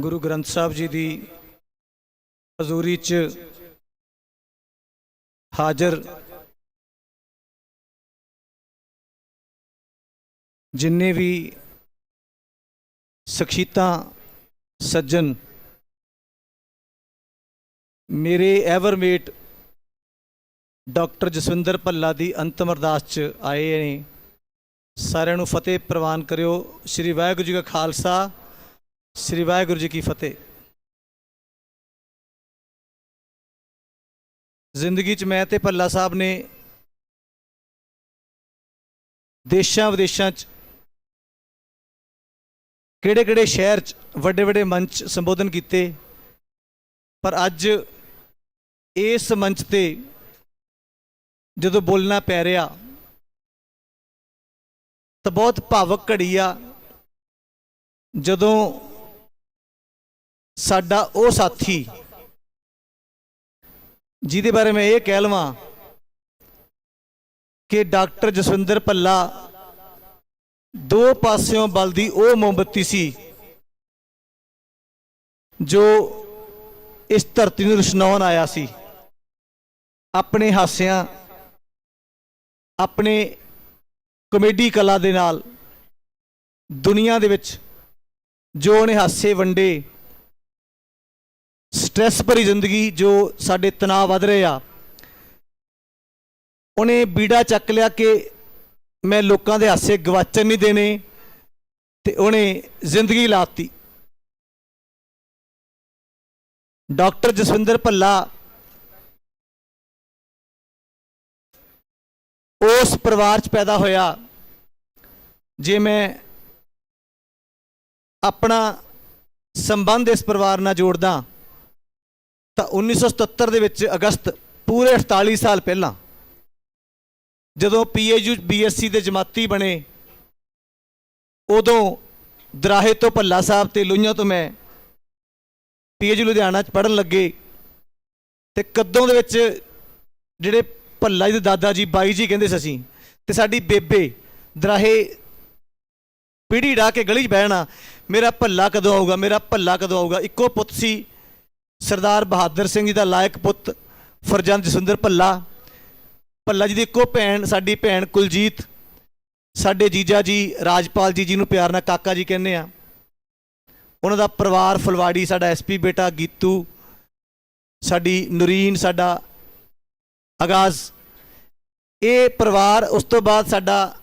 ਗੁਰੂ ਗ੍ਰੰਥ ਸਾਹਿਬ ਜੀ ਦੀ ਹਜ਼ੂਰੀ 'ਚ ਹਾਜ਼ਰ ਜਿੰਨੇ ਵੀ ਸਖਸ਼ੀਤਾਂ ਸੱਜਣ, ਮੇਰੇ ਐਵਰਮੇਟ ਡਾਕਟਰ ਜਸਵਿੰਦਰ ਭੱਲਾ ਦੀ ਅੰਤਮ ਅਰਦਾਸ 'ਚ ਆਏ ਨੇ। ਸਾਰਿਆਂ ਨੂੰ ਫਤਿਹ ਪ੍ਰਵਾਨ ਕਰਿਓ। ਸ੍ਰੀ ਵਾਹਿਗੁਰੂ ਜੀ ਕਾ ਖਾਲਸਾ। ਸ੍ਰੀ ਵਾਹਿਗੁਰੂ ਜੀ ਕੀ ਫਤਿਹ। ਜ਼ਿੰਦਗੀ 'ਚ ਮੈਂ ਤੇ ਭੱਲਾ ਸਾਹਿਬ ਨੇ ਦੇਸ਼ਾਂ ਵਿਦੇਸ਼ਾਂ 'ਚ ਕਿਹੜੇ ਕਿਹੜੇ ਸ਼ਹਿਰ 'ਚ ਵੱਡੇ ਵੱਡੇ ਮੰਚ ਸੰਬੋਧਨ ਕੀਤੇ। ਪਰ ਅੱਜ ਇਸ ਮੰਚ ਤੇ ਜਦੋਂ ਬੋਲਣਾ ਪੈ ਰਿਹਾ, ਤਾਂ ਬਹੁਤ ਭਾਵਕ ਘੜੀ ਆ। ਜਦੋਂ ਸਾਡਾ ਉਹ ਸਾਥੀ। ਜਿਹਦੇ ਬਾਰੇ ਮੈਂ ਇਹ ਕਹਿ ਲਵਾਂ ਕਿ ਡਾਕਟਰ ਜਸਵਿੰਦਰ ਭੱਲਾ ਦੋ ਪਾਸਿਓਂ ਬਲਦੀ ਉਹ ਮੋਮਬੱਤੀ ਸੀ ਜੋ ਇਸ ਧਰਤੀ ਨੂੰ ਰੁਸ਼ਨਾਉਣ ਆਇਆ ਸੀ। ਆਪਣੇ ਹਾਸਿਆਂ, ਆਪਣੇ ਕਮੇਡੀ ਕਲਾ ਦੇ ਨਾਲ ਦੁਨੀਆ ਦੇ ਵਿੱਚ ਜੋ ਉਹਨੇ ਹਾਸੇ ਵੰਡੇ ਸਟ੍ਰੈਸ ਭਰੀ ਜ਼ਿੰਦਗੀ ਜੋ ਸਾਡੇ ਤਣਾਅ ਵੱਧ ਰਹੇ ਆ। ਉਹਨੇ ਬੀੜਾ ਚੱਕ ਲਿਆ ਕਿ ਮੈਂ ਲੋਕਾਂ ਦੇ ਹਾਸੇ ਗਵਾਚਣ ਨਹੀਂ ਦੇਣੇ ਤੇ ਉਹਨੇ ਜ਼ਿੰਦਗੀ ਲਾਤੀ। ਡਾਕਟਰ ਜਸਵਿੰਦਰ ਭੱਲਾ ਉਸ ਪਰਿਵਾਰ 'ਚ ਪੈਦਾ ਹੋਇਆ। ਜੇ ਮੈਂ ਆਪਣਾ ਸੰਬੰਧ ਇਸ ਪਰਿਵਾਰ ਨਾਲ ਜੋੜਦਾ ਤਾਂ 1977 ਦੇ ਵਿੱਚ ਅਗਸਤ ਪੂਰੇ 48 ਸਾਲ ਪਹਿਲਾਂ ਜਦੋਂ ਪੀਏਯੂ, ਬੀਐਸਸੀ ਦੇ ਜਮਾਤੀ ਬਣੇ, ਉਦੋਂ ਦਰਾਹੇ ਤੋਂ ਭੱਲਾ ਸਾਹਿਬ ਤੇ ਲੋਹੀਆਂ ਤੋਂ ਮੈਂ ਪੀਏਯੂ ਲੁਧਿਆਣਾ ਚ ਪੜਨ ਲੱਗੇ ਤੇ ਕਦੋਂ ਦੇ ਵਿੱਚ ਜਿਹੜੇ ਭੱਲਾ ਜੀ ਦੇ ਦਾਦਾ ਜੀ, ਬਾਈ ਜੀ ਕਹਿੰਦੇ ਸੀ ਅਸੀਂ ਤੇ ਸਾਡੀ ਬੇਬੇ ਦਰਾਹੇ ਪੀੜੀ ਢਾ ਕੇ ਗਲੀ 'ਚ ਬਹਿਣਾ, ਮੇਰਾ ਭੱਲਾ ਕਦੋਂ ਆਊਗਾ, ਮੇਰਾ ਭੱਲਾ ਕਦੋਂ ਆਊਗਾ, ਇੱਕੋ ਪੁੱਤ ਸੀ ਸਰਦਾਰ ਬਹਾਦਰ ਸਿੰਘ ਜੀ ਦਾ ਲਾਇਕ ਪੁੱਤ ਫਰਜ਼ੰਦ ਜਸਵਿੰਦਰ ਭੱਲਾ। ਭੱਲਾ ਜੀ ਦੀ ਇੱਕੋ ਭੈਣ, ਸਾਡੀ ਭੈਣ ਕੁਲਜੀਤ। ਸਾਡੇ ਜੀਜਾ ਜੀ ਰਾਜਪਾਲ ਜੀ ਜੀ ਨੂੰ ਪਿਆਰ ਨਾਲ ਕਾਕਾ ਜੀ ਕਹਿੰਦੇ ਆ। ਉਹਨਾਂ ਦਾ ਪਰਿਵਾਰ ਫਲਵਾੜੀ, ਸਾਡਾ ਐਸਪੀ ਬੇਟਾ ਗੀਤੂ। ਸਾਡੀ ਨਰੀਨ, ਸਾਡਾ ਆਗਾਜ਼ ਇਹ ਪਰਿਵਾਰ, ਉਸ ਤੋਂ ਬਾਅਦ ਸਾਡਾ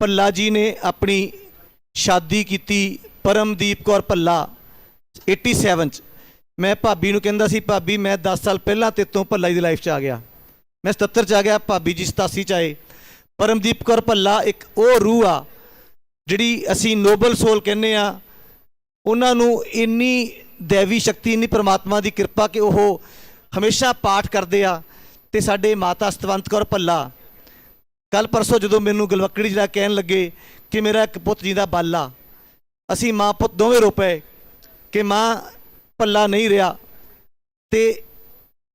ਭੱਲਾ ਜੀ ਨੇ ਆਪਣੀ ਸ਼ਾਦੀ ਕੀਤੀ ਪਰਮਦੀਪ ਕੌਰ ਭੱਲਾ 87 ਚ। ਮੈਂ ਭਾਬੀ ਨੂੰ ਕਹਿੰਦਾ ਸੀ, ਭਾਬੀ ਮੈਂ 10 ਸਾਲ ਪਹਿਲਾਂ ਤੇ ਤੋਂ ਭੱਲਾ ਦੀ ਲਾਈਫ ਚ ਆ ਗਿਆ। ਮੈਂ 77 ਚ ਆ ਗਿਆ, ਭਾਬੀ ਜੀ 87 ਚ ਆਏ। ਪਰਮਦੀਪ ਕੌਰ ਭੱਲਾ ਇੱਕ ਉਹ ਰੂਹ ਆ, ਜਿਹੜੀ ਅਸੀਂ ਨੋਬਲ ਸੋਲ ਕਹਿੰਦੇ ਆ। ਉਹਨਾਂ ਨੂੰ ਇੰਨੀ ਦੇਵੀ ਸ਼ਕਤੀ, ਇੰਨੀ ਪ੍ਰਮਾਤਮਾ ਦੀ ਕਿਰਪਾ ਕਿ ਉਹ ਹਮੇਸ਼ਾ ਪਾਠ ਕਰਦੇ ਆ ਤੇ ਸਾਡੇ ਮਾਤਾ ਸਤਵੰਤ ਕੌਰ ਭੱਲਾ। ਕੱਲ ਪਰਸੋਂ ਜਦੋਂ ਮੈਨੂੰ ਗਲਵਕੜੀ ਜਿਹੜਾ ਕਹਿਣ ਲੱਗੇ ਕਿ ਮੇਰਾ ਇੱਕ ਪੁੱਤ ਜੀ ਦਾ ਬਾਲਾ, ਅਸੀਂ ਮਾਂ ਪੁੱਤ ਦੋਵੇਂ ਰੋ ਪਏ ਕਿ ਮਾਂ ਭੱਲਾ ਨਹੀਂ ਰਿਹਾ। ਤੇ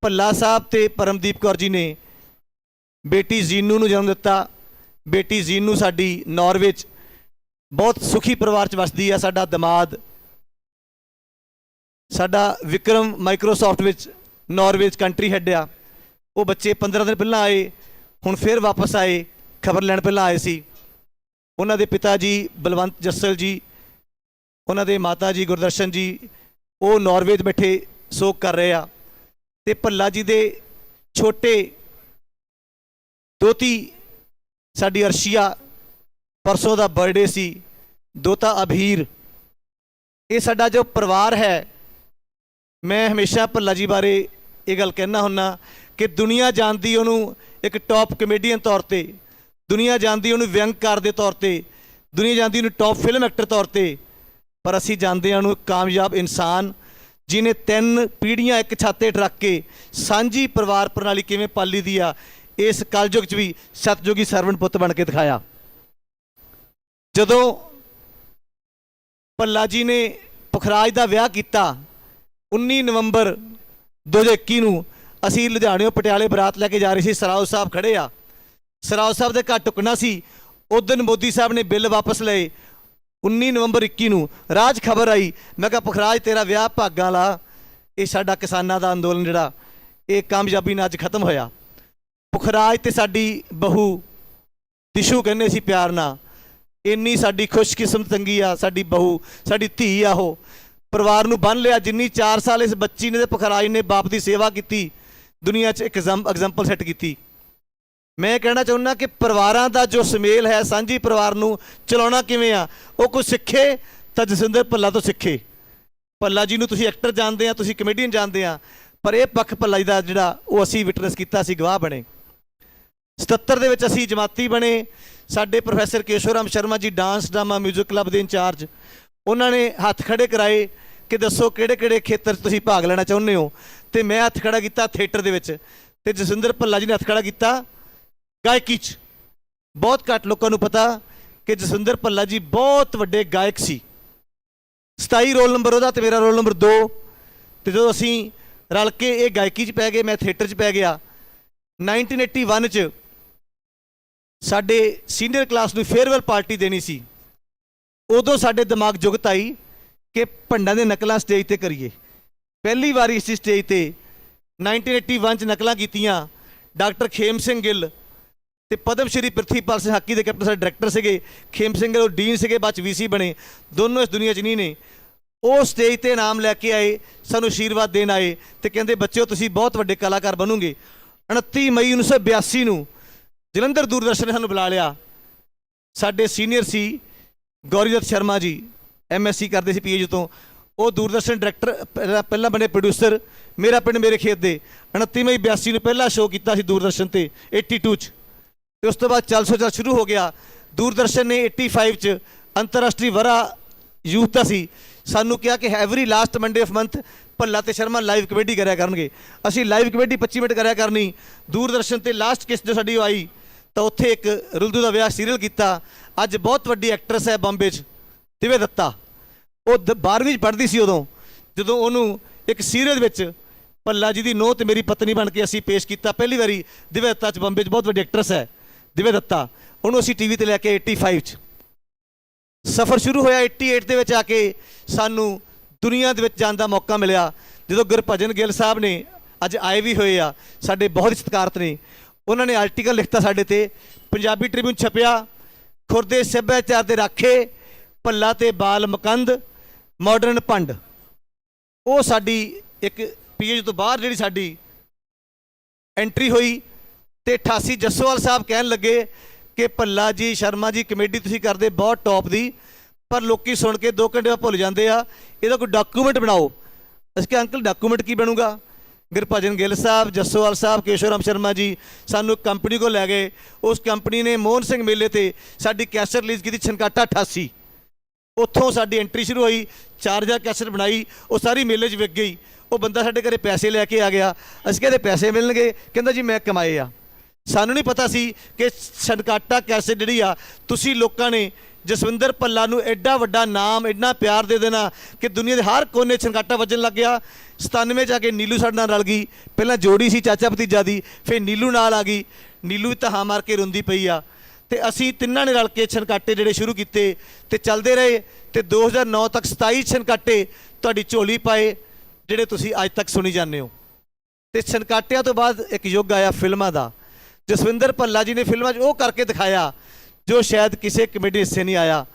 ਭੱਲਾ ਸਾਹਿਬ ਤੇ ਪਰਮਦੀਪ ਕੌਰ ਜੀ ਨੇ ਬੇਟੀ ਜ਼ੀਨੂ ਨੂੰ ਜਨਮ ਦਿੱਤਾ। ਬੇਟੀ ਜ਼ੀਨੂ ਸਾਡੀ ਨਾਰਵੇ ਚ ਬਹੁਤ ਸੁਖੀ ਪਰਿਵਾਰ ਚ ਵਸਦੀ ਆ। ਸਾਡਾ ਦਮਾਦ, ਸਾਡਾ ਵਿਕਰਮ ਮਾਈਕਰੋਸਾਫਟ ਵਿੱਚ ਨਾਰਵੇ ਚ ਕੰਟਰੀ ਹੈਡ ਆ। ਉਹ ਬੱਚੇ 15 ਦਿਨ ਪਹਿਲਾਂ ਆਏ, ਹੁਣ ਫਿਰ ਵਾਪਸ ਆਏ, ਖਬਰ ਲੈਣ ਪਹਿਲਾਂ ਆਏ ਸੀ। ਉਹਨਾਂ ਦੇ ਪਿਤਾ ਜੀ ਬਲਵੰਤ ਜੱਸਲ ਜੀ, ਉਹਨਾਂ ਦੇ ਮਾਤਾ ਜੀ ਗੁਰਦਰਸ਼ਨ ਜੀ ਉਹ ਨਾਰਵੇ 'ਚ ਬੈਠੇ ਸੋਗ ਕਰ ਰਹੇ ਆ। ਤੇ ਭੱਲਾ ਜੀ ਦੇ ਛੋਟੇ ਦੋਤੀ ਸਾਡੀ ਅਰਸ਼ੀਆ ਪਰਸੋਂ ਦਾ ਬਰਥਡੇ ਸੀ। ਦੋਤਾ ਅਭੀਰ ਇਹ ਸਾਡਾ ਜੋ ਪਰਿਵਾਰ ਹੈ, ਮੈਂ ਹਮੇਸ਼ਾ ਭੱਲਾ ਜੀ ਬਾਰੇ ਇਹ ਗੱਲ ਕਹਿਣਾ ਹੁੰਨਾ ਕਿ ਦੁਨੀਆ ਜਾਣਦੀ ਉਹਨੂੰ ਇੱਕ ਟੌਪ ਕਮੇਡੀਅਨ ਤੌਰ ਤੇ, ਦੁਨੀਆ ਜਾਣਦੀ ਉਹਨੂੰ ਵਿਅੰਗਕਾਰ ਦੇ ਤੌਰ ਤੇ, ਦੁਨੀਆ ਜਾਣਦੀ ਉਹਨੂੰ ਟੌਪ ਫਿਲਮ ਐਕਟਰ ਤੌਰ ਤੇ ਪਰ ਅਸੀਂ ਜਾਣਦੇ ਹਾਂ ਉਹਨੂੰ ਕਾਮਯਾਬ ਇਨਸਾਨ ਜਿਨੇ ਤਿੰਨ ਪੀੜ੍ਹੀਆਂ ਇੱਕ ਛੱਤ ਹੇਠ ਰੱਖ ਕੇ ਸਾਂਝੀ ਪਰਿਵਾਰ ਪ੍ਰਣਾਲੀ ਕਿਵੇਂ ਪਾਲੀ ਦੀ ਆ, ਇਸ ਕਲਯੁਗ 'ਚ ਵੀ ਸਤਜੋਗੀ ਸਰਵਣ ਪੁੱਤ ਬਣ ਕੇ ਦਿਖਾਇਆ। ਜਦੋਂ ਭੱਲਾ ਜੀ ਨੇ ਪੁਖਰਾਜ ਦਾ ਵਿਆਹ ਕੀਤਾ 19 ਨਵੰਬਰ 2021 ਨੂੰ ਅਸੀਂ ਲੁਧਿਆਣਿਓਂ ਪਟਿਆਲੇ ਬਰਾਤ ਲੈ ਕੇ ਜਾ ਰਹੇ ਸੀ, ਸਰਾਓ ਸਾਹਿਬ ਖੜੇ ਆ। ਸਰਾਓ ਸਾਹਿਬ ਦੇ ਘਰ ਟੁਕਣਾ ਸੀ ਉਦੋਂ ਮੋਦੀ ਸਾਹਿਬ ਨੇ ਬਿੱਲ ਵਾਪਸ ਲਏ 19 ਨਵੰਬਰ 21 ਨੂੰ ਰਾਜ ਖਬਰ ਆਈ। ਮੈਂ ਕਿਹਾ, ਪੁਖਰਾਜ, ਤੇਰਾ ਵਿਆਹ ਭਾਗਾਂ ਲਾ ਇਹ ਸਾਡਾ ਕਿਸਾਨਾਂ ਦਾ ਅੰਦੋਲਨ ਜਿਹੜਾ, ਇਹ ਕਾਮਯਾਬੀ ਨਾਲ ਅੱਜ ਖਤਮ ਹੋਇਆ। ਪੁਖਰਾਜ ਤੇ ਸਾਡੀ ਬਹੂ ਦਿਸ਼ੂ ਕਹਿੰਦੇ ਸੀ ਪਿਆਰ ਨਾਲ, ਇੰਨੀ ਸਾਡੀ ਖੁਸ਼ਕਿਸਮਤ ਤੰਗੀ ਆ, ਸਾਡੀ ਬਹੂ, ਸਾਡੀ ਧੀ ਆ ਉਹ। ਪਰਿਵਾਰ ਨੂੰ ਬੰਨ ਲਿਆ, ਜਿੰਨੀ 4 ਸਾਲ ਇਸ ਬੱਚੀ ਨੇ ਤੇ ਪੁਖਰਾਜ ਨੇ ਬਾਪ ਦੀ ਸੇਵਾ ਕੀਤੀ, ਦੁਨੀਆ 'ਚ ਇੱਕ ਐਗਜ਼ਾਮਪਲ ਸੈੱਟ ਕੀਤੀ। ਮੈਂ ਕਹਿਣਾ ਚਾਹੁੰਦਾ ਕਿ ਪਰਿਵਾਰਾਂ ਦਾ ਜੋ ਸੁਮੇਲ ਹੈ, ਸਾਂਝੀ ਪਰਿਵਾਰ ਨੂੰ ਚਲਾਉਣਾ ਕਿਵੇਂ ਆ? ਉਹ ਕੋਈ ਸਿੱਖੇ ਤਾਂ ਜਸਵਿੰਦਰ ਭੱਲਾ ਤੋਂ ਸਿੱਖੇ। ਭੱਲਾ ਜੀ ਨੂੰ ਤੁਸੀਂ ਐਕਟਰ ਜਾਣਦੇ ਆ, ਤੁਸੀਂ ਕਮੇਡੀਅਨ ਜਾਣਦੇ ਆ, ਪਰ ਇਹ ਪੱਖ ਭੱਲਾ ਜੀ ਦਾ ਜਿਹੜਾ ਉਹ ਅਸੀਂ ਵਿਟਨੈਸ ਕੀਤਾ, ਅਸੀਂ ਗਵਾਹ ਬਣੇ। 77 ਦੇ ਵਿੱਚ ਅਸੀਂ ਜਮਾਤੀ ਬਣੇ। ਸਾਡੇ professor Keshavram Sharma ji dance drama 뮤직 club ਦੇ ਇੰਚਾਰਜ। ਉਹਨਾਂ ਨੇ ਹੱਥ ਖੜੇ ਕਰਾਏ ਕਿ ਦੱਸੋ ਕਿਹੜੇ ਕਿਹੜੇ ਖੇਤਰ 'ਚ ਤੁਸੀਂ ਭਾਗ ਲੈਣਾ ਚਾਹੁੰਦੇ ਹੋ। ਤੇ ਮੈਂ ਹੱਥ ਖੜਾ ਕੀਤਾ ਥੀਏਟਰ ਦੇ ਵਿੱਚ। ਤੇ ਜਸਿੰਦਰ ਭੱਲਾ ਜੀ ਨੇ ਹੱਥ ਖੜਾ ਕੀਤਾ ਗਾਇਕੀ 'ਚ। ਬਹੁਤ ਘੱਟ ਲੋਕਾਂ ਨੂੰ ਪਤਾ ਕਿ ਜਸਵਿੰਦਰ ਭੱਲਾ ਜੀ ਬਹੁਤ ਵੱਡੇ ਗਾਇਕ ਸੀ। 27 ਰੋਲ ਨੰਬਰ ਉਹਦਾ ਤੇ ਮੇਰਾ ਰੋਲ ਨੰਬਰ 2 ਤੇ ਜਦੋਂ ਅਸੀਂ ਰਲ ਕੇ ਇਹ ਗਾਇਕੀ 'ਚ ਪੈ ਗਏ, ਮੈਂ ਥੀਏਟਰ 'ਚ ਪੈ ਗਿਆ। 1981 'ਚ ਸਾਡੇ ਸੀਨੀਅਰ ਕਲਾਸ ਨੂੰ ਫੇਅਰਵੈਲ ਪਾਰਟੀ ਦੇਣੀ ਸੀ। ਉਦੋਂ ਸਾਡੇ ਦਿਮਾਗ ਜੁਗਤ ਆਈ ਕਿ ਭੰਡਾਂ ਦੇ ਨਕਲਾਂ ਸਟੇਜ ਤੇ ਕਰੀਏ। ਪਹਿਲੀ ਵਾਰੀ ਇਸ ਸਟੇਜ ਤੇ 1981 ਚ ਨਕਲਾਂ ਕੀਤੀਆਂ। ਡਾਕਟਰ ਖੇਮ ਸਿੰਘ ਗਿੱਲ ਤੇ ਪਦਮ ਸ਼੍ਰੀ ਪ੍ਰਿਥੀਪਾਲ ਸਿੰਘ ਹਾਕੀ ਦੇ ਕੈਪਟਨ ਸਾਡੇ ਡਾਇਰੈਕਟਰ ਸੀਗੇ, ਖੇਮ ਸਿੰਘ ਉਹ ਡੀਨ ਸੀਗੇ, ਬਾਅਦ ਚ ਵੀਸੀ ਬਣੇ। ਦੋਨੋਂ ਇਸ ਦੁਨੀਆ 'ਚ ਨਹੀਂ ਨੇ। ਉਹ ਸਟੇਜ ਤੇ ਨਾਮ ਲੈ ਕੇ ਆਏ, ਸਾਨੂੰ ਆਸ਼ੀਰਵਾਦ ਦੇਣ ਆਏ ਤੇ ਕਹਿੰਦੇ, ਬੱਚਿਓ, ਤੁਸੀਂ ਬਹੁਤ ਵੱਡੇ ਕਲਾਕਾਰ ਬਣੋਗੇ। 29 ਮਈ 1982 ਨੂੰ ਜਲੰਧਰ ਦੂਰਦਰਸ਼ਨ ਨੇ ਸਾਨੂੰ ਬੁਲਾ ਲਿਆ। ਸਾਡੇ ਸੀਨੀਅਰ ਸੀ ਗੌਰੀਦਤ ਸ਼ਰਮਾ ਜੀ ਐਮਐਸਸੀ ਕਰਦੇ ਸੀ ਪੀਏਜ ਤੋਂ। ਉਹ ਦੂਰਦਰਸ਼ਨ ਡਾਇਰੈਕਟਰ ਪਹਿਲਾਂ- ਪਹਿਲਾਂ ਬਣੇ ਪ੍ਰੋਡਿਊਸਰ ਮੇਰਾ ਪਿੰਡ ਮੇਰੇ ਖੇਤ ਦੇ। 29 ਮਈ 82 ਨੂੰ ਪਹਿਲਾ ਸ਼ੋਅ ਕੀਤਾ ਸੀ ਦੂਰਦਰਸ਼ਨ ਤੇ 82 ਚ। ਤੇ ਉਸ ਤੋਂ ਬਾਅਦ ਚੱਲ ਸੋ ਚੱਲ ਸ਼ੁਰੂ ਹੋ ਗਿਆ। ਦੂਰਦਰਸ਼ਨ ਨੇ 85 ਚ ਅੰਤਰਰਾਸ਼ਟਰੀ ਵਰਾ ਯੂਥ ਦਾ ਸੀ। ਸਾਨੂੰ ਕਿਹਾ ਕਿ every last Monday of month Bhalla ਤੇ ਸ਼ਰਮਾ ਲਾਈਵ ਕਮੇਡੀ ਕਰਿਆ ਕਰਨਗੇ। ਅਸੀਂ ਲਾਈਵ ਕਮੇਡੀ 25 ਮਿੰਟ ਕਰਿਆ ਕਰਨੀ। ਦੂਰਦਰਸ਼ਨ ਤੇ ਲਾਸਟ ਕਿਸ ਜੋ ਸਾਡੀ ਉਹ ਆਈ, ਤਾਂ ਉੱਥੇ ਇੱਕ ਰੁਲਦੂ ਦਾ ਵਿਆਹ ਸੀਰੀਅਲ ਕੀਤਾ। ਅੱਜ ਬਹੁਤ ਵੱਡੀ ਐਕਟਰੈਸ ਹੈ ਬੰਬੇ 'ਚ, ਦਿਵੇ ਦੱਤਾ। ਉਹ 12ਵੀਂ 'ਚ ਪੜ੍ਹਦੀ ਸੀ ਉਦੋਂ। ਜਦੋਂ ਉਹਨੂੰ ਇੱਕ ਸੀਰੀਅਲ ਵਿੱਚ ਭੱਲਾ ਜੀ ਦੀ ਨੋਹ ਤੇ ਮੇਰੀ ਪਤਨੀ ਬਣ ਕੇ ਅਸੀਂ ਪੇਸ਼ ਕੀਤਾ। ਪਹਿਲੀ ਵਾਰੀ ਦਿਵੇ ਦੱਤਾ 'ਚ ਬੰਬੇ 'ਚ ਬਹੁਤ ਵੱਡੀ ਐਕਟਰੈਸ ਹੈ। ਦਿਵੇ ਦਿੱਤਾ। ਉਹਨੂੰ ਅਸੀਂ ਟੀਵੀ ਤੇ ਲੈ ਕੇ 85 'ਚ। ਸਫ਼ਰ ਸ਼ੁਰੂ ਹੋਇਆ 88 ਦੇ ਵਿੱਚ ਆ ਕੇ ਸਾਨੂੰ ਦੁਨੀਆ ਦੇ ਵਿੱਚ ਜਾਣ ਦਾ ਮੌਕਾ ਮਿਲਿਆ। ਜਦੋਂ ਗੁਰਭਜਨ ਗਿੱਲ ਸਾਹਿਬ ਨੇ ਅੱਜ ਆਏ ਵੀ ਹੋਏ ਆ, ਸਾਡੇ ਬਹੁਤ ਸਤਿਕਾਰਤ ਨੇ। ਉਹਨਾਂ ਨੇ ਆਰਟੀਕਲ ਲਿਖਤਾ ਸਾਡੇ ਤੇ, ਪੰਜਾਬੀ ਟ੍ਰਿਬਿਊਨ ਛਪਿਆ, ਖੁਰਦੇ ਸੱਭਿਆਚਾਰ ਦੇ ਰਾਖੇ, ਭੱਲਾ ਤੇ ਬਾਲ ਮਕੰਦ ਮਾਡਰਨ ਭੰਡ। ਉਹ ਸਾਡੀ ਇੱਕ ਪੀਏਜ ਤੋਂ ਬਾਅਦ ਜਿਹੜੀ ਸਾਡੀ ਐਂਟਰੀ ਹੋਈ ਤੇ 88 ਜੱਸੋਵਾਲ ਸਾਹਿਬ ਕਹਿਣ ਲੱਗੇ ਕਿ ਭੱਲਾ ਜੀ, ਸ਼ਰਮਾ ਜੀ ਕਮੇਡੀ ਤੁਸੀਂ ਕਰਦੇ ਬਹੁਤ ਟੌਪ ਦੀ, ਪਰ ਲੋਕੀ ਸੁਣ ਕੇ 2 ਘੰਟੇ ਬਾਅਦ ਭੁੱਲ ਜਾਂਦੇ ਆ, ਇਹਦਾ ਕੋਈ ਡਾਕੂਮੈਂਟ ਬਣਾਓ। ਅਸੀਂ ਕਿਹਾ, ਅੰਕਲ ਡਾਕੂਮੈਂਟ ਕੀ ਬਣੂਗਾ? ਗੁਰਭਜਨ ਗਿੱਲ ਸਾਹਿਬ, ਜੱਸੋਵਾਲ ਸਾਹਿਬ, ਕੇਸ਼ਵਰਾਮ ਸ਼ਰਮਾ ਜੀ ਸਾਨੂੰ ਕੰਪਨੀ ਕੋ ਲੈ ਗਏ। ਉਸ ਕੰਪਨੀ ਨੇ ਮੋਹਨ ਸਿੰਘ ਮੇਲੇ ਤੇ ਸਾਡੀ ਕੈਸਟ ਰਿਲੀਜ਼ ਕੀਤੀ ਛਨਕਾਟਾ 88 ਉੱਥੋਂ ਸਾਡੀ ਐਂਟਰੀ ਸ਼ੁਰੂ ਹੋਈ, ਚਾਰ 4000 ਕੈਸਟ ਬਣਾਈ, ਉਹ ਸਾਰੀ ਮੇਲੇ 'ਚ ਵਿਕ ਗਈ। ਉਹ ਬੰਦਾ ਸਾਡੇ ਘਰੇ ਪੈਸੇ ਲੈ ਕੇ ਆ ਗਿਆ। ਅਸੀਂ ਕਹਿੰਦੇ ਪੈਸੇ ਮਿਲਣਗੇ? ਕਹਿੰਦਾ, ਜੀ, ਮੈਂ ਕਮਾਏ ਆ। ਸਾਨੂੰ ਨਹੀਂ ਪਤਾ ਸੀ ਕਿ ਛਨਕਾਟਾ ਕੈਸੇ ਜਿਹੜੀ ਆ। ਤੁਸੀਂ ਲੋਕਾਂ ਨੇ ਜਸਵਿੰਦਰ ਭੱਲਾ ਨੂੰ ਐਡਾ ਵੱਡਾ ਨਾਮ, ਐਡਾ ਪਿਆਰ ਦੇ ਦੇਣਾ ਕਿ ਦੁਨੀਆ ਦੇ ਹਰ ਕੋਨੇ ਛਨਕਾਟਾ ਵੱਜਣ ਲੱਗ ਗਿਆ। 97 ਜਾ ਕੇ ਨੀਲੂ ਸਾਡੇ ਨਾਲ ਰਲ ਗਈ। ਪਹਿਲਾਂ ਜੋੜੀ ਸੀ ਚਾਚਾ ਭਤੀਜਾ ਦੀ, ਫਿਰ ਨੀਲੂ ਨਾਲ ਆ ਗਈ। ਨੀਲੂ ਵੀ ਤਹਾ ਮਾਰ ਕੇ ਰੋਂਦੀ ਪਈ ਆ। ਤੇ ਅਸੀਂ ਤਿੰਨਾਂ ਨੇ ਰਲ ਕੇ ਛਨਕਾਟੇ ਜਿਹੜੇ ਸ਼ੁਰੂ ਕੀਤੇ ਤੇ ਚੱਲਦੇ ਰਹੇ ਤੇ 2009 ਤੱਕ 27 ਛਨਕਾਟੇ ਤੁਹਾਡੀ ਝੋਲੀ ਪਾਏ, ਜਿਹੜੇ ਤੁਸੀਂ ਅੱਜ ਤੱਕ ਸੁਣੀ ਜਾਂਦੇ ਹੋ। ਤੇ ਛਨਕਾਟਿਆਂ ਤੋਂ ਬਾਅਦ ਇੱਕ ਯੁੱਗ ਆਇਆ ਫਿਲਮਾਂ ਦਾ। ਜਸਵਿੰਦਰ ਭੱਲਾ ਜੀ ਨੇ ਫਿਲਮਾਂ 'ਚ ਉਹ ਕਰਕੇ ਦਿਖਾਇਆ, ਜੋ ਸ਼ਾਇਦ ਕਿਸੇ ਕਮੇਡੀ ਹਿੱਸੇ ਨਹੀਂ ਆਇਆ।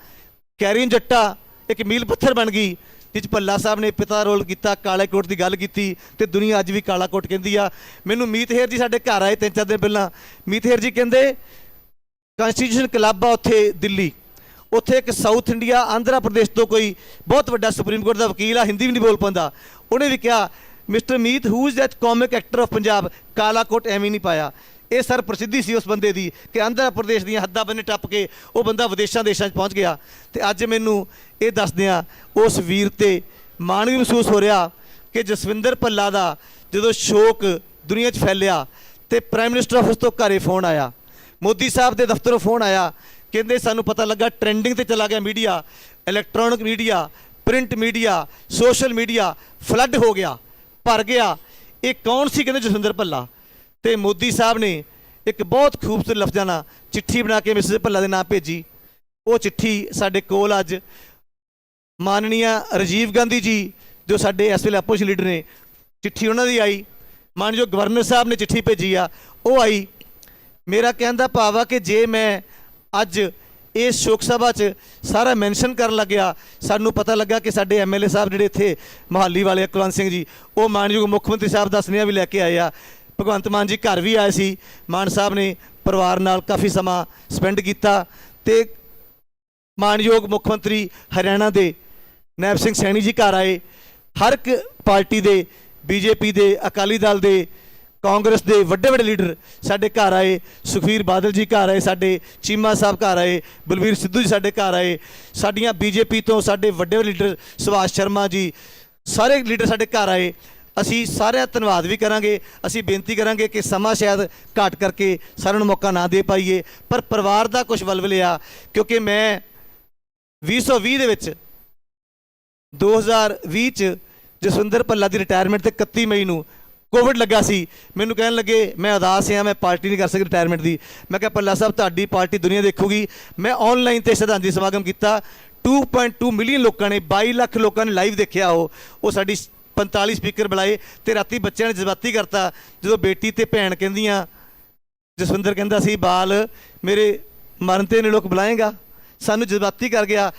ਕੈਰੀਨ ਜੱਟਾ ਇੱਕ ਮੀਲ ਪੱਥਰ ਬਣ ਗਈ, ਜਿਸ 'ਚ ਭੱਲਾ ਸਾਹਿਬ ਨੇ ਪਿਤਾ ਦਾ ਰੋਲ ਕੀਤਾ, ਕਾਲੇ ਕੋਟ ਦੀ ਗੱਲ ਕੀਤੀ ਤੇ ਦੁਨੀਆ ਅੱਜ ਵੀ ਕਾਲਾ ਕੋਟ ਕਹਿੰਦੀ ਆ। ਮੈਨੂੰ ਮੀਤ ਹੇਰ ਜੀ ਸਾਡੇ ਘਰ ਆਏ ਤਿੰਨ ਚਾਰ ਦਿਨ ਪਹਿਲਾਂ। ਮੀਤ ਹੇਰ ਜੀ ਕਹਿੰਦੇ ਕਨਸਟੀਟਿਊਸ਼ਨ ਕਲੱਬ ਆ ਉੱਥੇ ਦਿੱਲੀ। ਉੱਥੇ ਇੱਕ ਸਾਊਥ ਇੰਡੀਆ ਆਂਧਰਾ ਪ੍ਰਦੇਸ਼ ਤੋਂ ਕੋਈ ਬਹੁਤ ਵੱਡਾ ਸੁਪਰੀਮ ਕੋਰਟ ਦਾ ਵਕੀਲ ਆ, ਹਿੰਦੀ ਵੀ ਨਹੀਂ ਬੋਲ ਪਾਉਂਦਾ। ਉਹਨੇ ਵੀ ਕਿਹਾ mister Meet who is that comic actor of Punjab ਕਾਲਾ ਕੋਟ ਐਵੇਂ ਨਹੀਂ ਪਾਇਆ। ਇਹ ਸਰ ਪ੍ਰਸਿੱਧੀ ਸੀ ਉਸ ਬੰਦੇ ਦੀ ਕਿ ਆਂਧਰਾ ਪ੍ਰਦੇਸ਼ ਦੀਆਂ ਹੱਦਾਂ ਬੰਨੇ ਟੱਪ ਕੇ ਉਹ ਬੰਦਾ ਵਿਦੇਸ਼ਾਂ ਦੇਸ਼ਾਂ 'ਚ ਪਹੁੰਚ ਗਿਆ। ਤੇ ਅੱਜ ਮੈਨੂੰ ਇਹ ਦੱਸਦਿਆਂ ਉਸ ਵੀਰ ਤੇ ਮਾਣ ਵੀ ਮਹਿਸੂਸ ਹੋ ਰਿਹਾ ਕਿ ਜਸਵਿੰਦਰ ਭੱਲਾ ਦਾ ਜਦੋਂ ਸ਼ੋਕ ਦੁਨੀਆ 'ਚ ਫੈਲਿਆ ਤੇ ਪ੍ਰਾਈਮ ਮਿਨਿਸਟਰ ਆਫਿਸ ਤੋਂ ਘਰੇ ਫੋਨ ਆਇਆ। ਮੋਦੀ ਸਾਹਿਬ ਦੇ ਦਫ਼ਤਰੋਂ ਫੋਨ ਆਇਆ। ਕਹਿੰਦੇ ਸਾਨੂੰ ਪਤਾ ਲੱਗਾ ਟ੍ਰੈਂਡਿੰਗ ਤੇ ਚਲਾ ਗਿਆ media electronic media print media social media flood ਹੋ ਗਿਆ, ਭਰ ਗਿਆ। ਇਹ ਕੌਣ ਸੀ? ਕਹਿੰਦੇ ਜਸਵਿੰਦਰ ਭੱਲਾ। ਤੇ ਮੋਦੀ ਸਾਹਿਬ ਨੇ ਇੱਕ ਬਹੁਤ ਖੂਬਸੂਰਤ ਲਫ਼ਜ਼ਾਂ ਨਾਲ ਚਿੱਠੀ ਬਣਾ ਕੇ ਮਿਸਿਸ ਭੱਲਾ ਦੇ ਨਾਂ ਭੇਜੀ। ਉਹ ਚਿੱਠੀ ਸਾਡੇ ਕੋਲ ਅੱਜ ਮਾਨਨੀਆ ਰਾਜੀਵ ਗਾਂਧੀ ਜੀ ਜੋ ਸਾਡੇ ਇਸ ਵੇਲੇ ਆਪੋਜੀਸ਼ਨ ਲੀਡਰ ਨੇ ਚਿੱਠੀ ਉਹਨਾਂ ਦੀ ਆਈ। ਮਾਨਯੋਗ ਗਵਰਨਰ ਸਾਹਿਬ ਨੇ ਚਿੱਠੀ ਭੇਜੀ ਆ ਉਹ ਆਈ। ਮੇਰਾ ਕਹਿਣ ਦਾ ਭਾਵ ਆ ਕਿ ਜੇ ਮੈਂ ਅੱਜ ਇਸ ਸ਼ੋਕ ਸਭਾ 'ਚ ਸਾਰਾ ਮੈਂਸ਼ਨ ਕਰਨ ਲੱਗਿਆ ਸਾਨੂੰ ਪਤਾ ਲੱਗਾ ਕਿ ਸਾਡੇ ਐਮਐਲਏ ਸਾਹਿਬ ਜਿਹੜੇ ਇੱਥੇ ਮਹਾਲੀ ਵਾਲੇ ਆ, ਕੁਲਵੰਤ ਸਿੰਘ ਜੀ ਉਹ ਮਾਨਯੋਗ ਮੁੱਖ ਮੰਤਰੀ ਸਾਹਿਬ ਦਾ ਸੁਨੇਹਾ ਵੀ ਲੈ ਕੇ ਆਏ ਆ। ਭਗਵੰਤ ਮਾਨ ਜੀ ਘਰ ਵੀ ਆਏ ਸੀ। ਮਾਨ ਸਾਹਿਬ ਨੇ ਪਰਿਵਾਰ ਨਾਲ ਕਾਫੀ ਸਮਾਂ ਸਪੈਂਡ ਕੀਤਾ ਤੇ ਮਾਨਯੋਗ ਮੁੱਖ ਮੰਤਰੀ ਹਰਿਆਣਾ ਦੇ ਨੈਬ ਸਿੰਘ ਸੈਣੀ ਜੀ ਘਰ ਆਏ। ਹਰ ਇੱਕ ਪਾਰਟੀ ਦੇ, ਬੀਜੇਪੀ ਦੇ, ਅਕਾਲੀ ਦਲ ਦੇ, ਕਾਂਗਰਸ ਦੇ ਵੱਡੇ ਵੱਡੇ ਲੀਡਰ ਸਾਡੇ ਘਰ ਆਏ। ਸੁਖਵੀਰ ਬਾਦਲ ਜੀ ਘਰ ਆਏ, ਸਾਡੇ ਚੀਮਾ ਸਾਹਿਬ ਘਰ ਆਏ, ਬਲਵੀਰ ਸਿੱਧੂ ਜੀ ਸਾਡੇ ਘਰ ਆਏ। ਸਾਡੀਆਂ ਬੀਜੇਪੀ ਤੋਂ ਸਾਡੇ ਵੱਡੇ ਵੱਡੇ ਲੀਡਰ ਸੁਭਾਸ਼ ਸ਼ਰਮਾ ਜੀ, ਸਾਰੇ ਲੀਡਰ ਸਾਡੇ ਘਰ ਆਏ। ਅਸੀਂ ਸਾਰਿਆਂ ਦਾ ਧੰਨਵਾਦ ਵੀ ਕਰਾਂਗੇ। ਅਸੀਂ ਬੇਨਤੀ ਕਰਾਂਗੇ ਕਿ ਸਮਾਂ ਸ਼ਾਇਦ ਘੱਟ ਕਰਕੇ ਸਾਰਿਆਂ ਨੂੰ ਮੌਕਾ ਨਾ ਦੇ ਪਾਈਏ। ਪਰ ਪਰਿਵਾਰ ਦਾ ਕੁਝ ਵਲਵਲਿਆ ਕਿਉਂਕਿ ਮੈਂ 2020 ਦੇ ਵਿੱਚ 2020 ਚ ਜਸਵਿੰਦਰ ਭੱਲਾ ਦੀ ਰਿਟਾਇਰਮੈਂਟ ਤੇ 31 ਮਈ ਨੂੰ ਕੋਵਿਡ ਲੱਗਾ ਸੀ। ਮੈਨੂੰ ਕਹਿਣ ਲੱਗੇ, ਮੈਂ ਉਦਾਸ ਹਾਂ, ਮੈਂ ਪਾਰਟੀ ਨਹੀਂ ਕਰ ਸਕਦਾ ਰਿਟਾਇਰਮੈਂਟ ਦੀ। ਮੈਂ ਕਿਹਾ, ਭੱਲਾ ਸਾਹਿਬ, ਤੁਹਾਡੀ ਪਾਰਟੀ ਦੁਨੀਆ ਦੇਖੂਗੀ। ਮੈਂ ਆਨਲਾਈਨ ਤੇ ਸ਼ਰਧਾਂਜਲੀ ਸਮਾਗਮ ਕੀਤਾ। 2.2 ਮਿਲੀਅਨ ਲੋਕਾਂ ਨੇ 22 ਲੱਖ ਲੋਕਾਂ ਨੇ ਲਾਈਵ ਦੇਖਿਆ ਉਹ। ਉਹ ਸਾਡੀ 45 ਸਪੀਕਰ ਬੁਲਾਏ ਤੇ ਰਾਤੀ ਬੱਚਿਆਂ ਨੇ ਜਜ਼ਬਾਤੀ ਕਰਤਾ। ਜਦੋਂ ਬੇਟੀ ਤੇ ਭੈਣ ਕਹਿੰਦੀਆਂ, ਜਸਵਿੰਦਰ ਕਹਿੰਦਾ ਸੀ, ਬਾਲ, ਮੇਰੇ ਮਰਨ ਤੇ ਨੇ ਲੋਕ ਬੁਲਾਏਗਾ। ਸਾਨੂੰ ਜਜ਼ਬਾਤੀ ਕਰ ਗਿਆ।